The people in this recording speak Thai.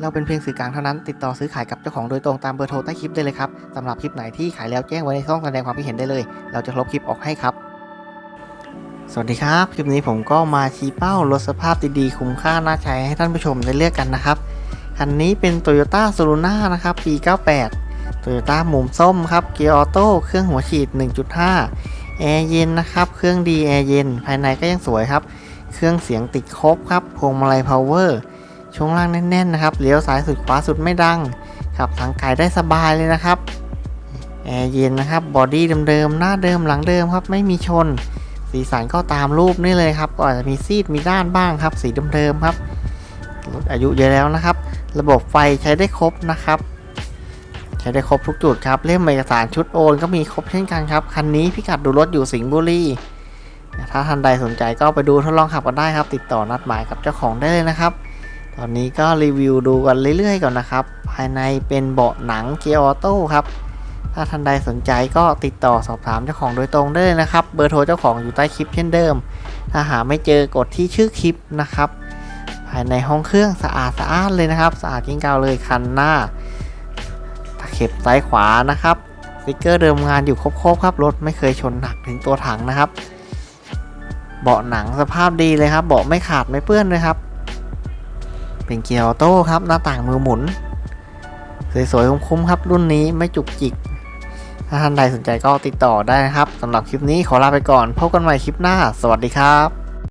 เราเป็นเพียงสื่อกลางเท่านั้น ติดต่อซื้อขายกับเจ้าของโดยตรงตามเบอร์โทรใต้คลิปได้เลยครับสำหรับคลิปไหนที่ขายแล้วแจ้งไว้ในช่องแสดงความคิดเห็นได้เลย เราจะลบคลิปออกให้ครับ สวัสดีครับ คลิปนี้ผมก็มาชี้เป้ารถสภาพดีๆคุ้มค่าน่าใช้ให้ท่านผู้ชมได้เลือกกันนะครับ คันนี้เป็น Toyota s u l u n a นะครับปี 98 Toyota มุมส้มครับเกียร์ออโต้เครื่องหัวฉีด 1.5 แอร์เย็นนะครับเครื่องดีแอร์เย็นภายในก็ยังสวยครับ เครื่องเสียงติดครบครับพวงมาลัยพาวเวอร์ ช่วงล่างแน่นๆนะครับเลี้ยวซ้ายสุดขวาสุดไม่ดังขับทางไกลได้สบายเลยนะครับแอร์เย็นนะครับบอดี้เดิมๆหน้าเดิมหลังเดิมครับไม่มีชน สีสันก็ตามรูปนี่เลยครับก็อาจจะมีซีดมีด้านบ้างครับ สีเดิมๆครับรถอายุเยอะแล้วนะครับ ระบบไฟใช้ได้ครบนะครับ ใช้ได้ครบทุกจุดครับเล่มเอกสารชุดโอนก็มีครบเช่นกันครับคันนี้พิกัดดูรถอยู่สิงห์บุรีถ้าท่านใดสนใจก็ไปดูทดลองขับกันได้ครับ ติดต่อนัดหมายกับเจ้าของได้เลยนะครับ ตอนนี้ก็รีวิวดูกันเรื่อยๆก่อนนะครับ ภายในเป็นเบาะหนังเกียร์ออโต้ครับ ถ้าท่านใดสนใจก็ติดต่อสอบถามเจ้าของโดยตรงได้เลยนะครับ เบอร์โทรเจ้าของอยู่ใต้คลิปเช่นเดิม ถ้าหาไม่เจอกดที่ชื่อคลิปนะครับ ภายในห้องเครื่องสะอาดสะอาดเลยนะครับ สะอาดยิ่งเก่าเลยคันหน้าตะเข็บซ้ายขวานะครับสติกเกอร์เดิมงานอยู่ครบๆครับรถไม่เคยชนหนักถึงตัวถังนะครับ เบาะหนังสภาพดีเลยครับ เบาะไม่ขาดไม่เปื้อนเลยครับ เป็นเกียร์ออโต้ครับหน้าต่างมือหมุน สวยๆคุ้มๆครับ รุ่นนี้ไม่จุกจิก ถ้าท่านใดสนใจก็ติดต่อได้นะครับสำหรับคลิปนี้ขอลาไปก่อนพบกันใหม่คลิปหน้า สวัสดีครับ